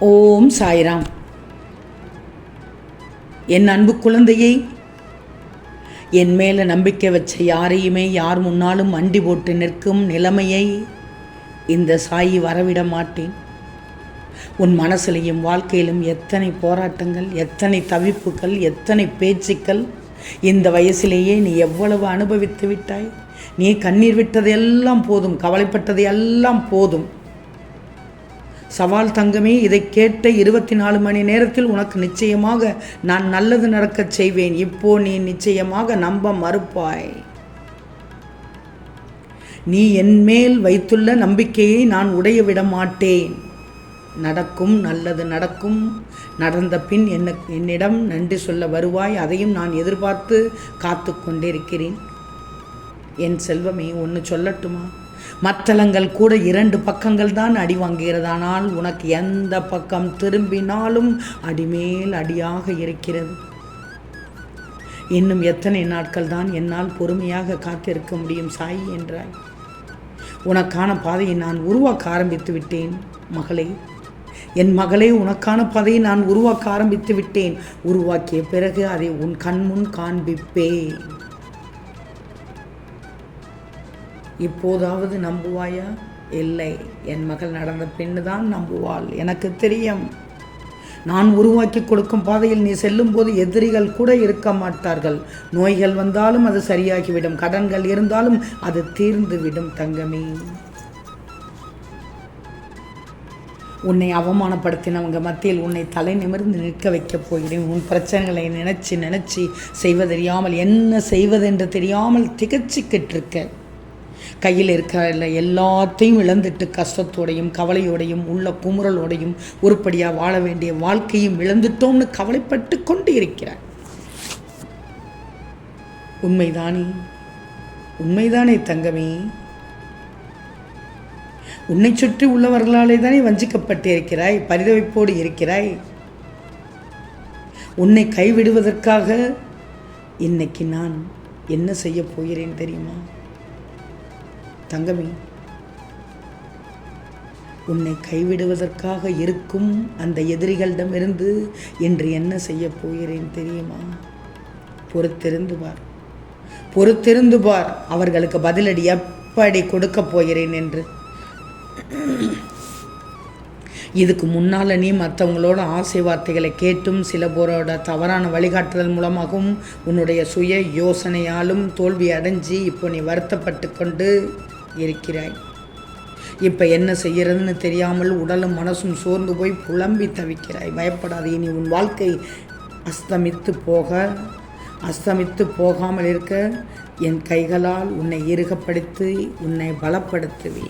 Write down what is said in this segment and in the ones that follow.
ஓம் சாய்ராம். என் அன்பு குழந்தையை என் மேலே நம்பிக்கை வச்ச யாரையுமே யார் முன்னாலும் அண்டி போட்டு நிற்கும் நிலைமையை இந்த சாயி வரவிட மாட்டேன். உன் மனசுலையும் வாழ்க்கையிலும் எத்தனை போராட்டங்கள் எத்தனை தவிப்புகள் எத்தனை பேச்சுக்கள் இந்த வயசிலேயே நீ எவ்வளவு அனுபவித்து விட்டாய்? நீ கண்ணீர் விட்டது எல்லாம் போதும் கவலைப்பட்டது எல்லாம் போதும். சவால் தங்கமே இதை கேட்ட இருபத்தி நாலு மணி நேரத்தில் உனக்கு நிச்சயமாக நான் நல்லது நடக்கச் செய்வேன். இப்போ நீ நிச்சயமாக நம்ப மறுப்பாய். நீ என்மேல் வைத்துள்ள நம்பிக்கையை நான் உடைய விட மாட்டேன் நடக்கும் நல்லது நடக்கும். நடந்த பின் என்ன என்னிடம் நன்றி சொல்ல வருவாய். அதையும் நான் எதிர்பார்த்து காத்து கொண்டிருக்கிறேன். என் செல்வமே ஒன்று சொல்லட்டுமா? மத்தளங்கள் கூட இரண்டு பக்கங்கள் தான் அடி வாங்குகிறதானால் உனக்கு எந்த பக்கம் திரும்பினாலும் அடிமேல் அடியாக இருக்கிறது. இன்னும் எத்தனை நாட்கள் தான் என்னால் பொறுமையாக காத்திருக்க முடியும் சாய் என்றாய். உனக்கான பாதையை நான் உருவாக்க ஆரம்பித்து விட்டேன் மகளே. என் மகளே உனக்கான பாதையை நான் உருவாக்க ஆரம்பித்து விட்டேன். உருவாக்கிய பிறகு அதை உன் கண்முன் காண்பிப்பேன். இப்போதாவது நம்புவாயா? இல்லை. என் மகள் நடந்த பெண்ணு தான் நம்புவாள். எனக்கு தெரியும். நான் உருவாக்கி கொடுக்கும் பாதையில் நீ செல்லும்போது எதிரிகள் கூட இருக்க மாட்டார்கள். நோய்கள் வந்தாலும் அது சரியாகிவிடும். கடன்கள் இருந்தாலும் அது தீர்ந்துவிடும் தங்கமே. உன்னை அவமானப்படுத்தினவங்க மத்தியில் உன்னை தலை நிமிர்ந்து நிற்க வைக்கப் போகிறேன். உன் பிரச்சனைகளை நினைச்சு நினைச்சு செய்வதறியாமல் என்ன செய்வதென்று தெரியாமல் திகச்சிக்கிட்டு இருக்க கையில் இருக்கிற எல்லாத்தையும் இழந்துட்டு கஷ்டத்தோடையும் கவலையோடையும் உள்ள குமுறலோடையும் உருப்படியாக வாழ வேண்டிய வாழ்க்கையும் இழந்துட்டோம்னு கவலைப்பட்டு கொண்டு இருக்கிறார் உண்மைதானே? உண்மைதானே தங்கமே? உன்னை சுற்றி உள்ளவர்களாலே தானே வஞ்சிக்கப்பட்டு இருக்கிறாய் பரிதவிப்போடு இருக்கிறாய். உன்னை கைவிடுவதற்காக இன்னைக்கு நான் என்ன செய்ய போகிறேன் தெரியுமா? தங்கமே உன்னை கைவிடுவதற்காக இருக்கும் அந்த எதிரிகளிடமிருந்து என்று என்ன செய்ய போகிறேன் தெரியுமா? பொறுத்திருந்து பார். பொறுத்திருந்து பார். அவர்களுக்கு பதிலடி எப்படி கொடுக்க போகிறேன் என்று. இதுக்கு முன்னால் நீ மற்றவங்களோட ஆசை வார்த்தைகளை கேட்டும் சில பேரோட தவறான வழிகாட்டுதல் மூலமாகவும் உன்னுடைய சுய யோசனையாலும் தோல்வி அடைஞ்சு இப்போ நீ வருத்தப்பட்டு கொண்டு இருக்கிறாய். இப்போ என்ன செய்யறதுன்னு தெரியாமல் உடலும் மனசும் சோர்ந்து போய் புலம்பி தவிக்கிறாய். பயப்படாது இனி உன் வாழ்க்கை அஸ்தமித்து போக அஸ்தமித்து போகாமல் இருக்க என் கைகளால் உன்னை இறுகப்படுத்தி உன்னை பலப்படுத்துவி.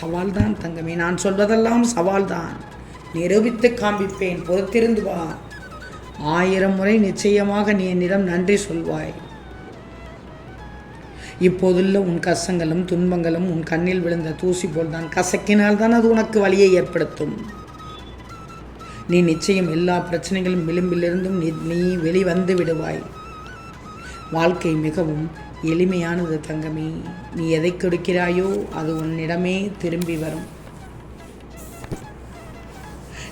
சவால்தான் தங்கமே நான் சொல்வதெல்லாம் சவால்தான். நிரூபித்து காண்பிப்பேன் பொறுத்திருந்து வா. ஆயிரம் முறை நிச்சயமாக நீ என்னிடம் நன்றி சொல்வாய். இப்போதுள்ள உன் கஷ்டங்களும் துன்பங்களும் உன் கண்ணில் விழுந்த தூசி போல் தான் கசக்கினால் தான் அது உனக்கு வழியை ஏற்படுத்தும். நீ நிச்சயம் எல்லா பிரச்சனைகளும் விளிம்பிலிருந்தும் நீ நீ வெளிவந்து விடுவாய். வாழ்க்கை மிகவும் எளிமையானது தங்கமே. நீ எதை கொடுக்கிறாயோ அது உன்னிடமே திரும்பி வரும்.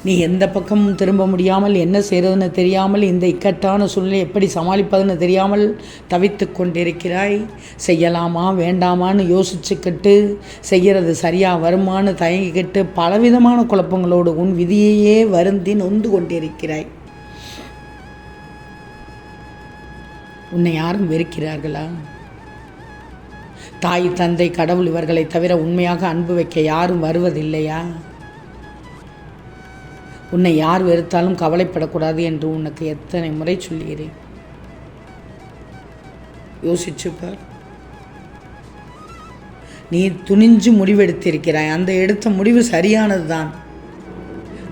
நீ எந்த பக்கமும் திரும்ப முடியாமல் என்ன செய்கிறதுன்னு தெரியாமல் இந்த இக்கட்டான சூழ்நிலை எப்படி சமாளிப்பதுன்னு தெரியாமல் தவித்து கொண்டிருக்கிறாய். செய்யலாமா வேண்டாமான்னு யோசிச்சுக்கிட்டு செய்கிறது சரியாக வருமானு தயங்கிக்கிட்டு பலவிதமான குழப்பங்களோடு உன் விதியையே வருந்தி நொந்து கொண்டிருக்கிறாய். உன்னை யாரும் வெறுக்கிறார்களா? தாய் தந்தை கடவுள் இவர்களை தவிர உண்மையாக அன்பு வைக்க யாரும் வருவதில்லையா? உன்னை யார் வெறுத்தாலும் கவலைப்படக்கூடாது என்று உனக்கு எத்தனை முறை சொல்லுகிறேன். யோசிச்சு பார் நீ துணிஞ்சு முடிவெடுத்திருக்கிறாய். அந்த எடுத்த முடிவு சரியானது தான்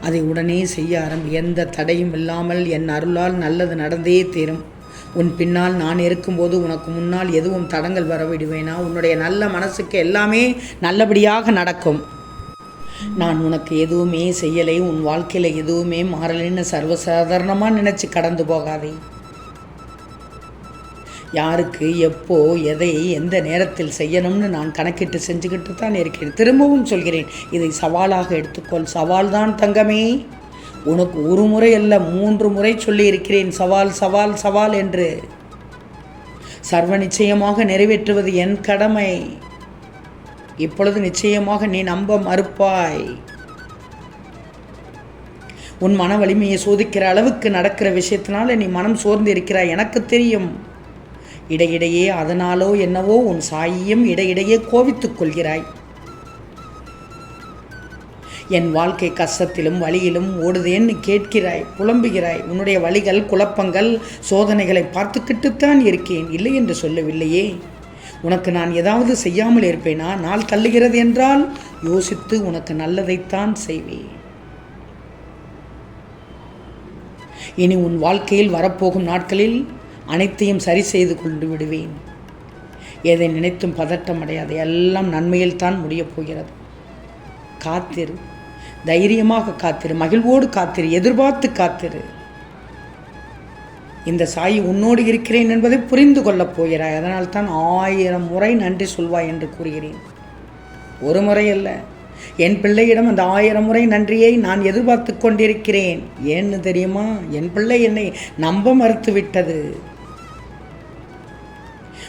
அதை உடனே செய்ய ஆரம்பி. எந்த தடையும் இல்லாமல் என் அருளால் நல்லது நடந்தே தீரும். உன் பின்னால் நான் இருக்கும்போது உனக்கு முன்னால் எதுவும் தடங்கள் வரவிடுவேனா? உன்னுடைய நல்ல மனசுக்கு எல்லாமே நல்லபடியாக நடக்கும். நான் உனக்கு எதுவுமே செய்யலை உன் வாழ்க்கையில் எதுவுமே மாறலைன்னு சர்வசாதாரணமாக நினச்சி கடந்து போகாதே. யாருக்கு எப்போ எதை எந்த நேரத்தில் செய்யணும்னு நான் கணக்கிட்டு செஞ்சுக்கிட்டு தான் இருக்கிறேன். திரும்பவும் சொல்கிறேன் இதை சவாலாக எடுத்துக்கொள். சவால் தான் தங்கமே. உனக்கு ஒரு முறை அல்ல மூன்று முறை சொல்லி இருக்கிறேன். சவால் சவால் சவால் என்று. சர்வ நிச்சயமாக நிறைவேற்றுவது என் கடமை. இப்பொழுது நிச்சயமாக நீ நம்ப மறுப்பாய். உன் மன வலிமையை சோதிக்கிற அளவுக்கு நடக்கிற விஷயத்தினால நீ மனம் சோர்ந்து இருக்கிறாய். எனக்கு தெரியும். இடையிடையே அதனாலோ என்னவோ உன் சாயியும் இடையிடையே கோவித்துக் கொள்கிறாய். என் வாழ்க்கை கஷ்டத்திலும் வழியிலும் ஓடுதேன்னு கேட்கிறாய் புலம்புகிறாய். உன்னுடைய வழிகள் குழப்பங்கள் சோதனைகளை பார்த்துக்கிட்டுத்தான் இருக்கேன். இல்லை என்று சொல்லவில்லையே. உனக்கு நான் ஏதாவது செய்யாமல் இருப்பேனா? நாள் தள்ளுகிறது என்றால் யோசித்து உனக்கு நல்லதைத்தான் செய்வேன். இனி உன் வாழ்க்கையில் வரப்போகும் நாட்களில் அனைத்தையும் சரி செய்து கொண்டு விடுவேன். எதை நினைத்தும் பதட்டம் அடையாது. எல்லாம் நன்மையில் தான் முடியப் போகிறது. காத்திரு. தைரியமாக காத்திரு. மகிழ்வோடு காத்திரு. எதிர்பார்த்து காத்திரு. இந்த சாயி உன்னோடு இருக்கிறேன் என்பதை புரிந்து கொள்ளப் போகிறாய். அதனால் தான் ஆயிரம் முறை நன்றி சொல்வாய் என்று கூறுகிறேன். ஒரு முறை அல்ல. என் பிள்ளையிடம் அந்த ஆயிரம் முறை நன்றியை நான் எதிர்பார்த்து கொண்டிருக்கிறேன். ஏன்னு தெரியுமா? என் பிள்ளை என்னை நம்ப மறுத்து விட்டது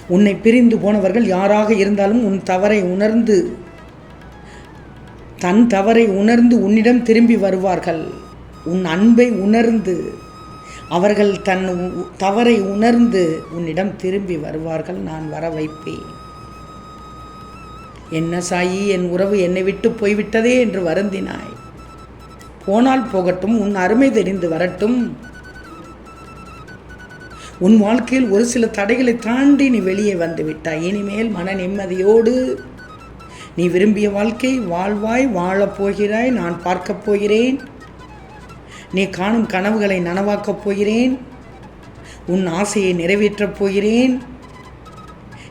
உன்னை பிரிந்து போனவர்கள் யாராக இருந்தாலும் உன் தவறை உணர்ந்து தன் தவறை உணர்ந்து உன்னிடம் திரும்பி வருவார்கள். உன் அன்பை உணர்ந்து அவர்கள் தன் தவறை உணர்ந்து உன்னிடம் திரும்பி வருவார்கள் நான் வர வைப்பேன். என்ன சாயி என் உறவு என்னை விட்டு போய்விட்டதே என்று வருந்தினாய். போனால் போகட்டும் உன் அருமை தெரிந்து வரட்டும். உன் வாழ்க்கையில் ஒரு சில தடைகளை தாண்டி நீ வெளியே வந்து விட்டாய். இனிமேல் மன நிம்மதியோடு நீ விரும்பிய வாழ்க்கை வாழ்வாய் வாழப் போகிறாய் நான் பார்க்கப் போகிறேன். நீ காணும் கனவுகளை நனவாக்கப் போகிறேன். உன் ஆசையை நிறைவேற்றப் போகிறேன்.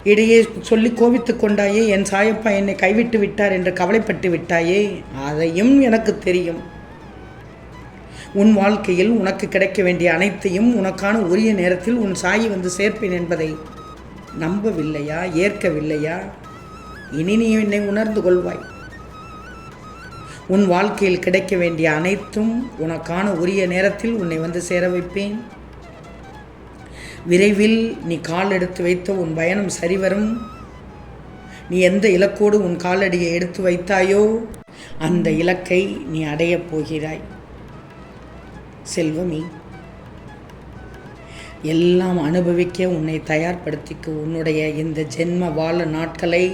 இடையே சொல்லி கோபித்துக் கொண்டாயே என் சாயப்பா என்னை கைவிட்டு விட்டார் என்று கவலைப்பட்டு விட்டாயே. அதையும் எனக்கு தெரியும். உன் வாழ்க்கையில் உனக்கு கிடைக்க வேண்டிய அனைத்தையும் உனக்கான உரிய நேரத்தில் உன் சாயி வந்து சேர்ப்பேன் என்பதை நம்பவில்லையா? ஏற்கவில்லையா? இனி நீ என்னை உணர்ந்து கொள்வாய். உன் வாழ்க்கையில் கிடைக்க வேண்டிய அனைத்தும் உனக்கான உரிய நேரத்தில் உன்னை வந்து சேர வைப்பேன். விரைவில் நீ கால் எடுத்து வைத்த உன் பயணம் சரிவரும். நீ எந்த இலக்கோடு உன் காலடியை எடுத்து வைத்தாயோ அந்த இலக்கை நீ அடையப் போகிறாய். செல்வமி எல்லாம் அனுபவிக்க உன்னை தயார்படுத்திக்க உன்னுடைய இந்த ஜென்ம வாழ நாட்களை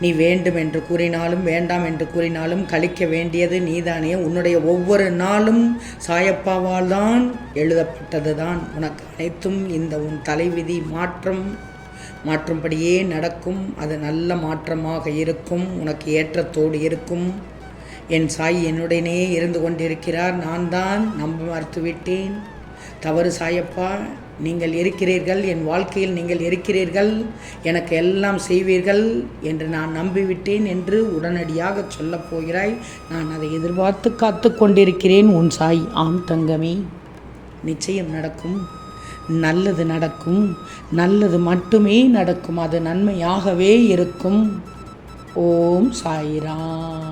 நீ வேண்டும் என்று கூறினாலும் வேண்டாம் என்று கூறினாலும் கழிக்க வேண்டியது நீதானே. உன்னுடைய ஒவ்வொரு நாளும் சாயப்பாவால் தான் எழுதப்பட்டது தான் உனக்கு அனைத்தும் இந்த உன் தலைவிதி மாற்றம் மாற்றும்படியே நடக்கும். அது நல்ல மாற்றமாக இருக்கும். உனக்கு ஏற்றத்தோடு இருக்கும். என் சாய் என்னுடனே இருந்து கொண்டிருக்கிறார். நான் தான் நம்ப மறுத்துவிட்டேன். தவறு சாயப்பா நீங்கள் இருக்கிறீர்கள் என் வாழ்க்கையில் நீங்கள் இருக்கிறீர்கள் எனக்கு எல்லாம் செய்வீர்கள் என்று நான் நம்பிவிட்டேன் என்று உடனடியாக சொல்லப் போகிறாய். நான் அதை எதிர்பார்த்து காத்து கொண்டிருக்கிறேன் உன் சாய். ஆம் தங்கமே. நிச்சயம் நடக்கும். நல்லது நடக்கும். நல்லது மட்டுமே நடக்கும். அது நன்மையாகவே இருக்கும். ஓம் சாய்ராம்.